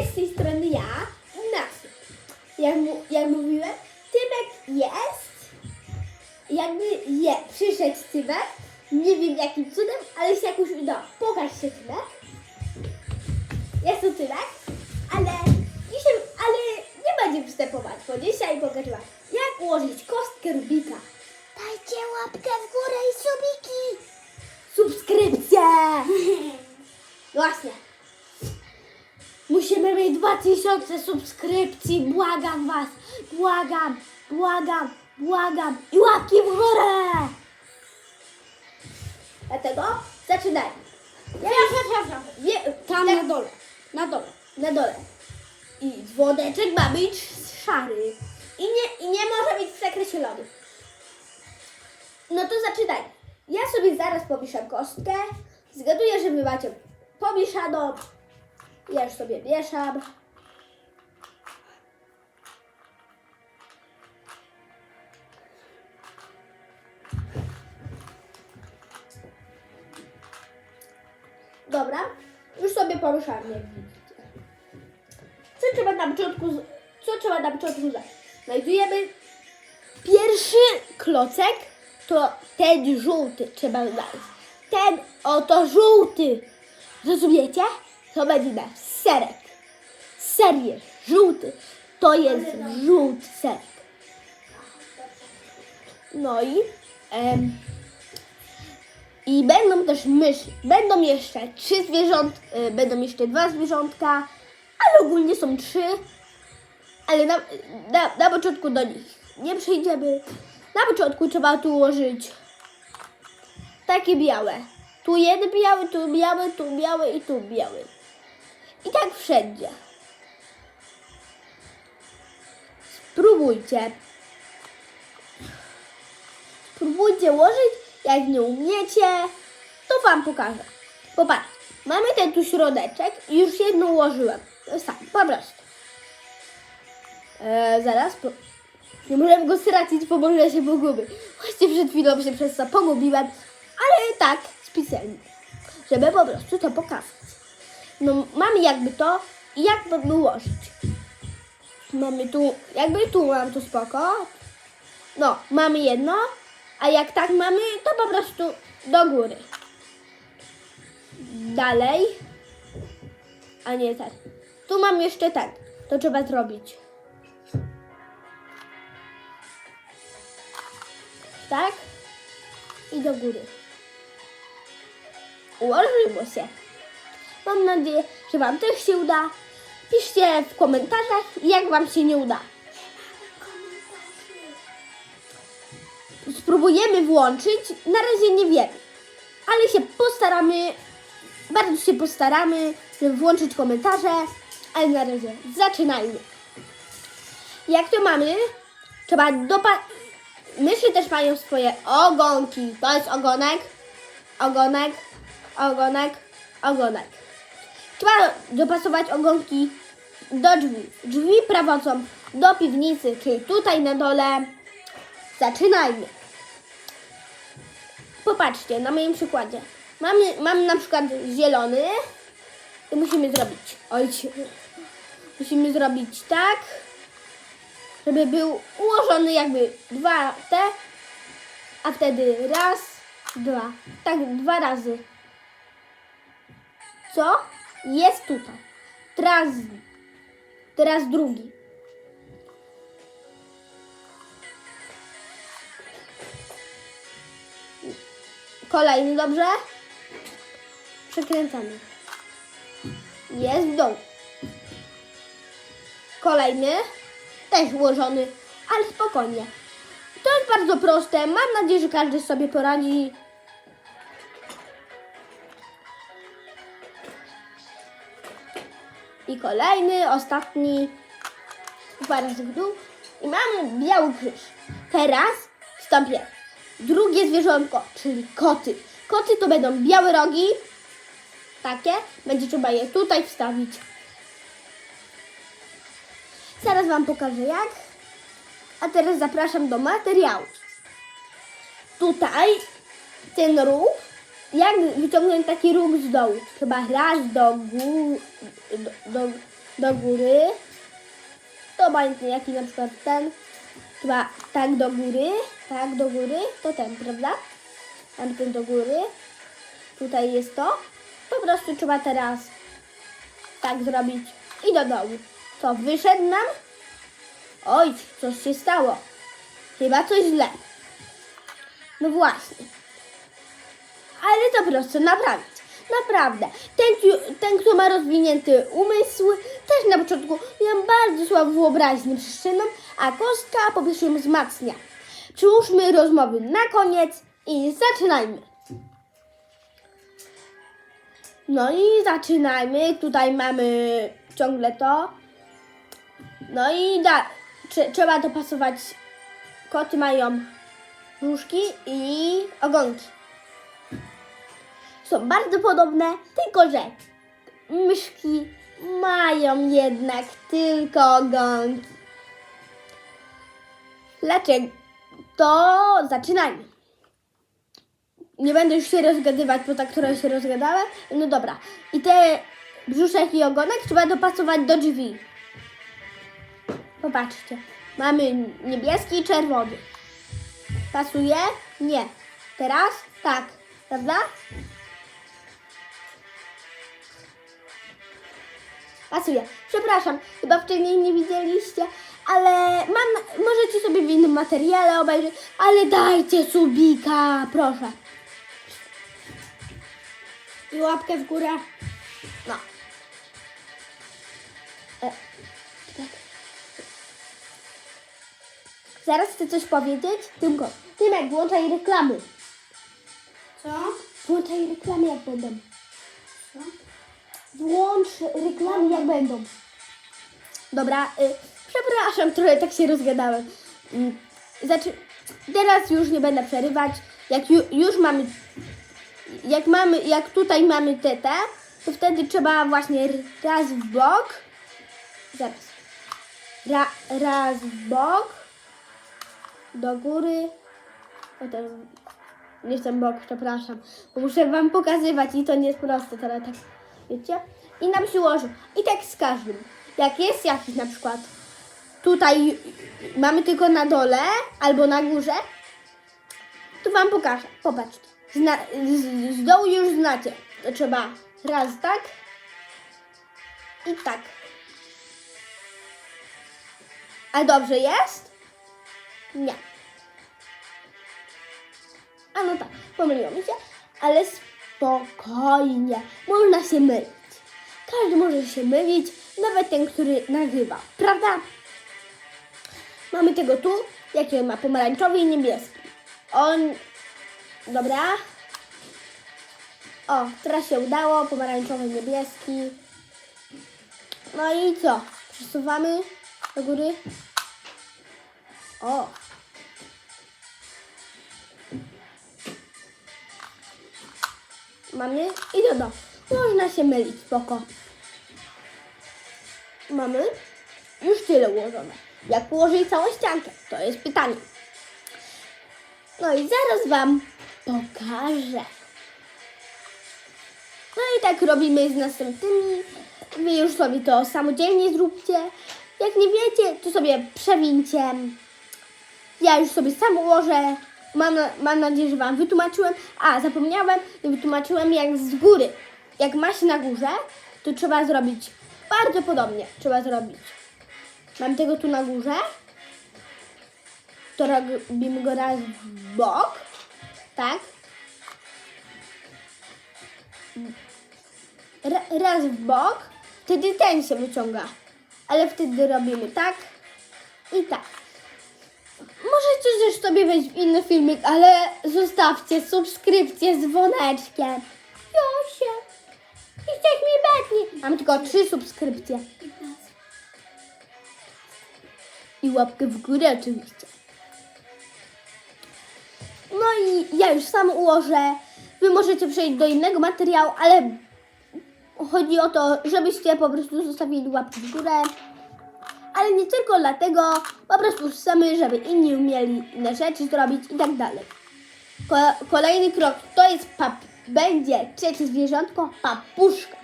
Cześć, z tej strony ja, Ignacy. Jak, mu, jak mówiłem, Tymek jest, jakby je, przyszedł Tymek, nie wiem jakim cudem, ale się jakoś udało. Pokaż się Tymek. Jest to Tymek, ale dzisiaj, ale nie będzie występować, bo dzisiaj pokażę wam, jak ułożyć kostkę Rubika. Dajcie łapkę w górę i subiki. Subskrypcję. Właśnie. Musimy mieć 2000 subskrypcji, błagam was, błagam, błagam, błagam i łapki w górę! Dlatego zaczynajmy. Ja wie, Tam tak, na dole. Na dole. na dole. I dzwoneczek ma być szary. I nie, I nie może być przekreślony. No to zaczynaj. Ja sobie zaraz pomieszam kostkę. Zgaduję, że wy macie pomieszaną. Ja już sobie mieszam. Dobra, już sobie pomieszałam, jak widzicie. Co trzeba na początku, co trzeba na początku zrobić? Znajdujemy pierwszy klocek, to ten żółty trzeba znaleźć. Ten oto żółty. Rozumiecie? To będzie nasz serek. Ser jest żółty. To jest żółty serek. No i em, i będą też myszy. Będą jeszcze trzy zwierząt, y, będą jeszcze dwa zwierzątka, ale ogólnie są trzy. Ale na, na, na początku do nich nie przejdziemy. Na początku trzeba tu ułożyć takie białe. Tu jeden biały, tu biały, tu biały i tu biały. I tak wszędzie. Spróbujcie. Spróbujcie ułożyć. Jak nie umiecie, to Wam pokażę. Popatrz, mamy ten tu środeczek i już jedno ułożyłem. Jest tak, po prostu. E, zaraz, po... nie możemy go stracić, bo może się pogubi. Właśnie przed chwilą się przez to pogubiłem, ale tak, specjalnie, żeby po prostu to pokazać. No, mamy jakby to i jakby ułożyć. Mamy tu, jakby tu mam to spoko. No, mamy jedno, a jak tak mamy, to po prostu do góry. Dalej. A nie tak. Tu mam jeszcze tak. To trzeba zrobić. Tak. I do góry. Ułożyło się. Mam nadzieję, że Wam też się uda. Piszcie w komentarzach, jak Wam się nie uda. spróbujemy włączyć. Na razie nie wiem, ale się postaramy, bardzo się postaramy, żeby włączyć komentarze, ale na razie zaczynajmy. Jak to mamy, trzeba dopa... Myszy też mają swoje ogonki. To jest ogonek, ogonek, ogonek, ogonek. Trzeba dopasować ogonki do drzwi. Drzwi prowadzą do piwnicy, czyli tutaj na dole. Zaczynajmy. Popatrzcie na moim przykładzie. Mamy, mamy na przykład zielony i musimy zrobić. Oj, musimy zrobić tak, żeby był ułożony jakby dwa te, a wtedy raz, dwa. Tak, dwa razy. Co? Jest tutaj. Teraz, teraz drugi. Kolejny, dobrze? Przekręcamy. Jest w dół. Kolejny, też ułożony, ale spokojnie. To jest bardzo proste. Mam nadzieję, że każdy sobie poradzi. I kolejny, ostatni. Razy w dół. I mamy biały krzyż. Teraz wstąpię drugie zwierzątko, czyli koty. Koty to będą białe rogi. Takie. Będzie trzeba je tutaj wstawić. Zaraz Wam pokażę jak. A teraz zapraszam do materiału. Tutaj ten róg, jak wyciągnąć taki róg z dołu? Trzeba raz do góry, do, do, do góry. To obojętnie jaki na przykład ten. Chyba tak do góry, tak do góry, to ten, prawda? Tamten do góry. Tutaj jest to. Po prostu trzeba teraz tak zrobić i do dołu. Co, wyszedł nam? Oj, coś się stało. Chyba coś źle. No właśnie. Ale to prosto naprawić. Naprawdę. Ten, ten, kto ma rozwinięty umysł, też na początku miał bardzo słabą wyobraźnię przestrzenną, a kostka po pierwsze wzmacnia. Przyłóżmy rozmowy na koniec i zaczynajmy. No i zaczynajmy. Tutaj mamy ciągle to. No i da, trze- trzeba dopasować. Koty mają nóżki i ogonki. Są bardzo podobne, tylko że myszki mają jednak tylko ogonki. Dlaczego? To zaczynajmy. Nie będę już się rozgadywać, bo tak trochę się rozgadałem. No dobra. I te brzuszek i ogonek trzeba dopasować do drzwi. Popatrzcie. Mamy niebieski i czerwony. Pasuje? Nie. Teraz? Tak. Prawda? Pasuje. Przepraszam, chyba wcześniej nie widzieliście, ale mam, możecie sobie w innym materiale obejrzeć, ale dajcie subika, proszę. I łapkę w górę. No. E, tak. Zaraz chcę coś powiedzieć. Tymko, Tymek, włączaj reklamy. Co? Włączaj reklamy jak będą. Włącz reklamy jak będą. Dobra, y, przepraszam, trochę tak się rozgadałem. Y, Znaczy, teraz już nie będę przerywać. Jak ju, już mamy, jak mamy, jak tutaj mamy tetę, to wtedy trzeba właśnie raz w bok. Zaraz. Ra, raz w bok. Do góry. Potem nie ten bok, przepraszam. Bo muszę wam pokazywać i to nie jest proste, ale tak, I nam przyłożę. I tak z każdym. Jak jest jakiś na przykład tutaj mamy tylko na dole albo na górze, to wam pokażę. Popatrzcie. Zna, z, z dołu już znacie. To trzeba raz tak i tak. A dobrze jest? Nie. A no tak, pomyliło mi się, ale spokojnie, można się mylić. Każdy może się mylić, nawet ten, który nagrywa, prawda? Mamy tego tu, jaki on ma pomarańczowy i niebieski. On, dobra. O, teraz się udało, pomarańczowy, niebieski. No i co? Przesuwamy do góry. O, mamy i do domu. Można się mylić, spoko. Mamy już tyle ułożone. Jak ułożyć całą ściankę? To jest pytanie. No i zaraz Wam pokażę. No i tak robimy z następnymi. Wy już sobie to samodzielnie zróbcie. Jak nie wiecie, to sobie przewincie. Ja już sobie sam ułożę. Mam, mam nadzieję, że Wam wytłumaczyłem. A, zapomniałem, wytłumaczyłem jak z góry. Jak ma się na górze, to trzeba zrobić bardzo podobnie. Trzeba zrobić. Mam tego tu na górze. To robimy go raz w bok. Tak. Ra, raz w bok. Wtedy ten się wyciąga. Ale wtedy robimy tak i tak. Możecie też sobie wejść w inny filmik, ale zostawcie subskrypcję z dzwoneczkiem. Josie, jesteś mi betni. Mam tylko trzy subskrypcje. 15. I łapkę w górę oczywiście. No i ja już sam ułożę. Wy możecie przejść do innego materiału, ale chodzi o to, żebyście po prostu zostawili łapkę w górę. Ale nie tylko dlatego, po prostu chcemy, żeby inni umieli inne rzeczy zrobić i tak dalej. Ko- kolejny krok to jest pap będzie trzecie zwierzątko papuszka.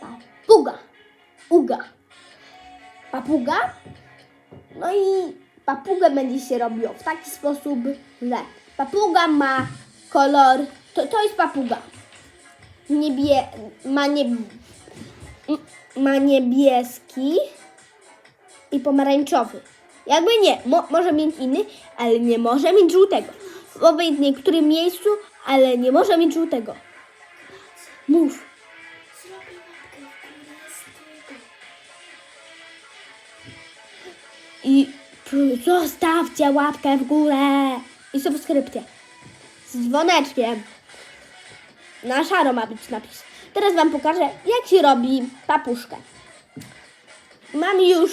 Papuga. Uga. papuga. No i papugę będzie się robiło w taki sposób, że papuga ma kolor, to, to jest papuga. Niebie, ma, nie, m- ma niebieski i pomarańczowy. Jakby nie, mo, może mieć inny, ale nie może mieć żółtego. Może w niektórym miejscu, ale nie może mieć żółtego. Mów. I zostawcie łapkę w górę i subskrypcję. Z dzwoneczkiem. Na szaro ma być napis. Teraz Wam pokażę, jak się robi papuszkę. Mam już,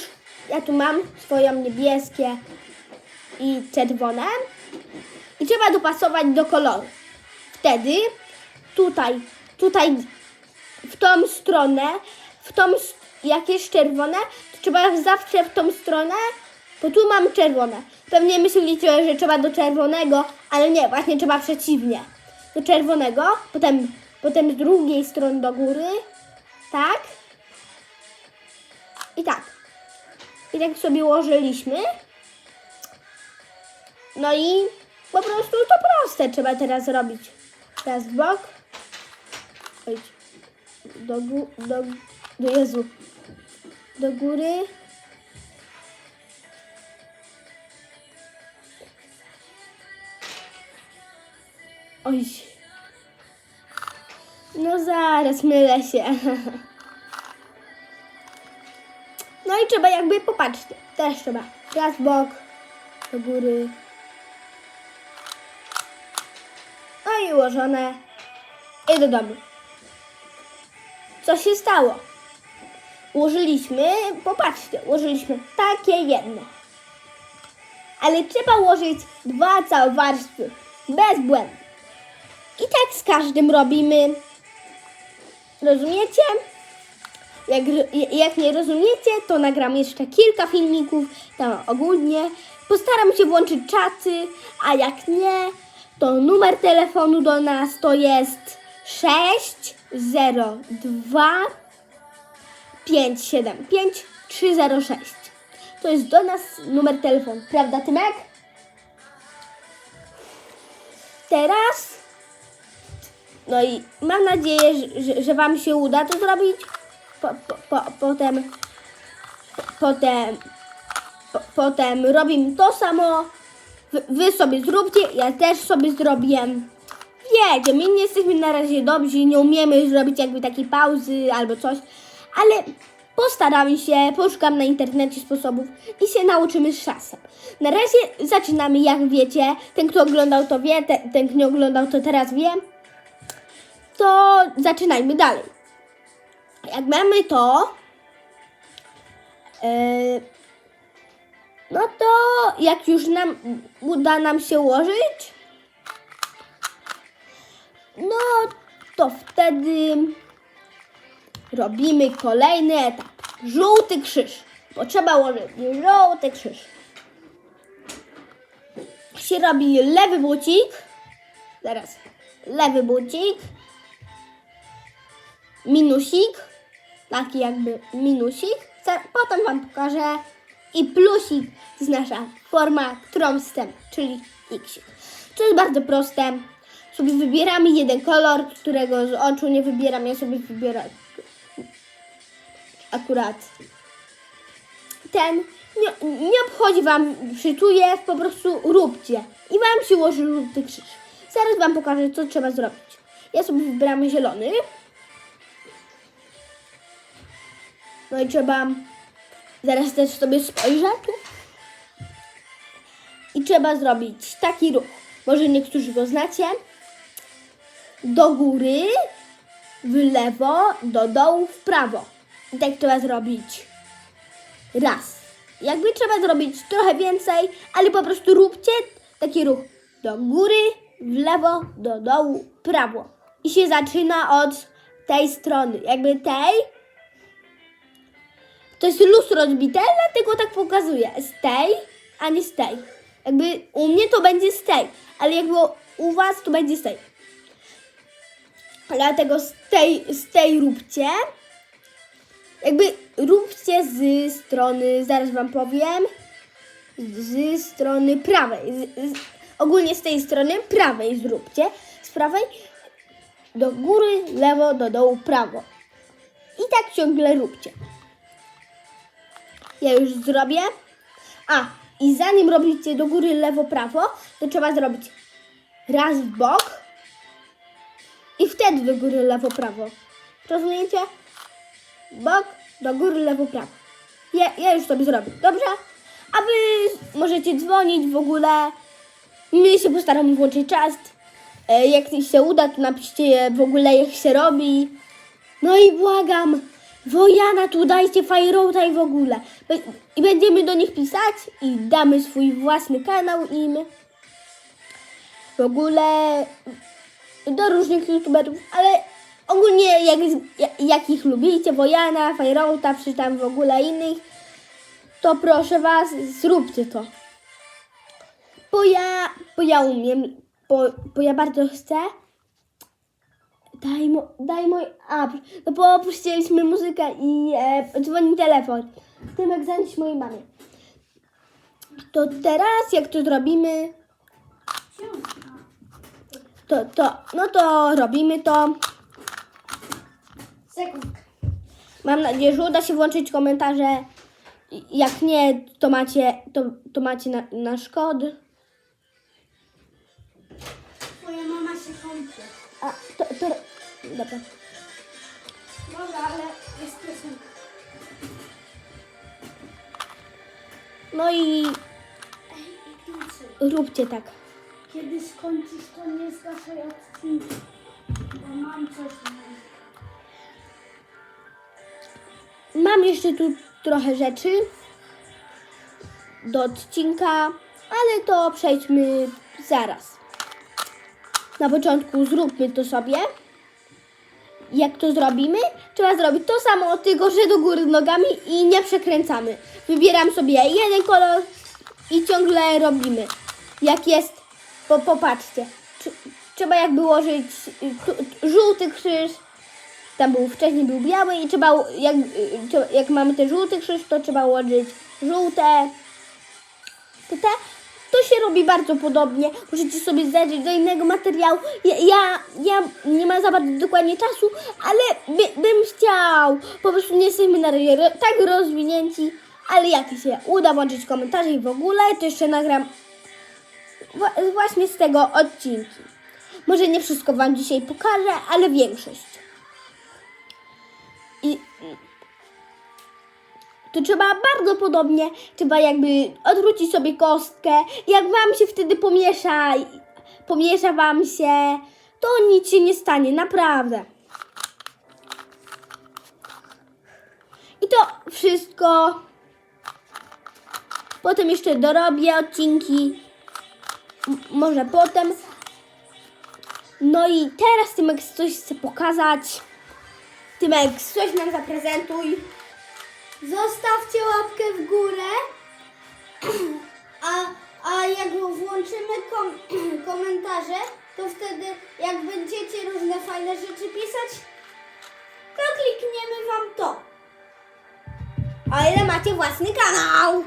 ja tu mam swoją niebieskie i czerwone. I trzeba dopasować do koloru. Wtedy tutaj, tutaj w tą stronę, w tą, jak jest czerwone, to trzeba zawsze w tą stronę, bo tu mam czerwone. Pewnie myślicie, że trzeba do czerwonego, ale nie, właśnie trzeba przeciwnie. Do czerwonego, potem, potem z drugiej strony do góry, tak i tak. I tak sobie ułożyliśmy. No i po prostu to proste trzeba teraz robić. Teraz w bok. Do, gó- do, do Jezu. Do góry. Oj. No zaraz mylę się. I trzeba jakby popatrzcie. Też trzeba. Raz bok. Do góry. No i ułożone. I do domu. Co się stało? Ułożyliśmy, popatrzcie, ułożyliśmy takie jedno. Ale trzeba ułożyć dwa całe warstwy. Bez błędu. I tak z każdym robimy. Rozumiecie? Jak, jak nie rozumiecie, to nagram jeszcze kilka filmików tam ogólnie. Postaram się włączyć czaty, a jak nie, to numer telefonu do nas to jest 602 575 306. To jest do nas numer telefonu, prawda Tymek? Teraz no i mam nadzieję, że, że, Wam się uda to zrobić. Po, po, po, potem, po, potem, po, potem robimy to samo. Wy, wy sobie zróbcie, ja też sobie zrobię. Wiecie, my nie jesteśmy na razie dobrzy, nie umiemy zrobić jakby takiej pauzy albo coś, ale postaramy się, poszukam na internecie sposobów i się nauczymy z czasem. Na razie zaczynamy, jak wiecie, ten kto oglądał to wie, ten, ten kto nie oglądał to teraz wie to zaczynajmy dalej. Jak mamy to, yy, no to jak już nam uda nam się ułożyć, no to wtedy robimy kolejny etap. Żółty krzyż. Bo trzeba ułożyć żółty krzyż. Się robi lewy bucik. Zaraz. Lewy bucik minusik, taki jakby minusik, potem Wam pokażę i plusik to jest nasza forma, którą czyli x. To jest bardzo proste. Sobie wybieramy jeden kolor, którego z oczu nie wybieram, ja sobie wybieram akurat ten. Nie, nie obchodzi Wam, jest, po prostu róbcie. I Wam się ułoży żółty krzyż. Zaraz Wam pokażę, co trzeba zrobić. Ja sobie wybieram zielony. No i trzeba. Zaraz też sobie spojrzę. I trzeba zrobić taki ruch. Może niektórzy go znacie. Do góry, w lewo, do dołu, w prawo. I tak trzeba zrobić. Raz. Jakby trzeba zrobić trochę więcej, ale po prostu róbcie taki ruch. Do góry, w lewo, do dołu, prawo. I się zaczyna od tej strony. Jakby tej, to jest lustro rozbite, dlatego tak pokazuję. Z tej, a nie z tej. Jakby u mnie to będzie z tej, ale jakby u was to będzie z tej. Dlatego z tej, z tej róbcie. Jakby róbcie z strony, zaraz Wam powiem, z strony prawej. Z, z, ogólnie z tej strony prawej zróbcie. Z prawej do góry, lewo, do dołu, prawo. I tak ciągle róbcie. Ja już zrobię. A, i zanim robicie do góry, lewo, prawo, to trzeba zrobić raz w bok i wtedy do góry, lewo, prawo. Rozumiecie? Bok, do góry, lewo, prawo. Ja, ja już sobie zrobię, dobrze? A wy możecie dzwonić w ogóle. My się postaramy włączyć czas. E, Jak się uda, to napiszcie w ogóle jak się robi. No i błagam, Wojana tu dajcie Firota i w ogóle. I będziemy do nich pisać i damy swój własny kanał im. W ogóle do różnych youtuberów, ale ogólnie jak, jak ich lubicie, Wojana, Firota, czy tam w ogóle innych, to proszę was, zróbcie to. Bo ja, bo ja umiem, bo, bo ja bardzo chcę. Daj, mo, daj mój app. No bo opuściliśmy muzykę i e, dzwoni telefon. Tymek zanieś mojej mamie. To teraz jak to zrobimy, to, to, no to robimy to. Sekundkę. Mam nadzieję, że uda się włączyć komentarze. Jak nie, to macie, to, to macie na, nasz kod. Twoja mama się kąpie. A, to, to, dobra. Dobra, ale jest piosenka. No i róbcie tak. kiedy skończysz, to nie zgaszaj odcinka. Bo mam coś na Mam jeszcze tu trochę rzeczy do odcinka, ale to przejdźmy zaraz. Na początku zróbmy to sobie. Jak to zrobimy? Trzeba zrobić to samo, tylko że do góry nogami i nie przekręcamy. Wybieram sobie jeden kolor i ciągle robimy. Jak jest, bo popatrzcie. Tr- Trzeba jakby ułożyć tu- żółty krzyż, tam był wcześniej był biały i trzeba, jak, jak mamy ten żółty krzyż, to trzeba ułożyć żółte. To, te, to się robi bardzo podobnie. Możecie sobie zajrzeć do innego materiału. Ja, ja, ja nie mam za bardzo dokładnie czasu, ale by, bym chciał. Po prostu nie jesteśmy na razie ro, tak rozwinięci. Ale jak się uda włączyć komentarze i w ogóle, to jeszcze nagram wła- właśnie z tego odcinki. Może nie wszystko Wam dzisiaj pokażę, ale większość. Trzeba bardzo podobnie, trzeba jakby odwrócić sobie kostkę. Jak wam się wtedy pomiesza, pomiesza wam się, to nic się nie stanie, naprawdę. I to wszystko. Potem jeszcze dorobię odcinki. M- może potem. No i teraz Tymek coś chce pokazać. Tymek, coś nam zaprezentuj. Zostawcie łapkę w górę, a, a jak włączymy kom, komentarze, to wtedy jak będziecie różne fajne rzeczy pisać, to klikniemy wam to. O ile macie własny kanał.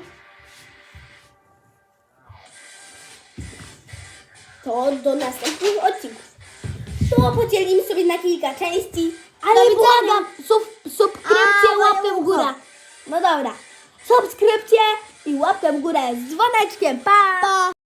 To do następnych odcinków. To podzielimy sobie na kilka części. Ale błagam, sub, subskrypcję, A, łapkę w górę. No dobra. Subskrypcję i łapkę w górę z dzwoneczkiem. Pa! Pa!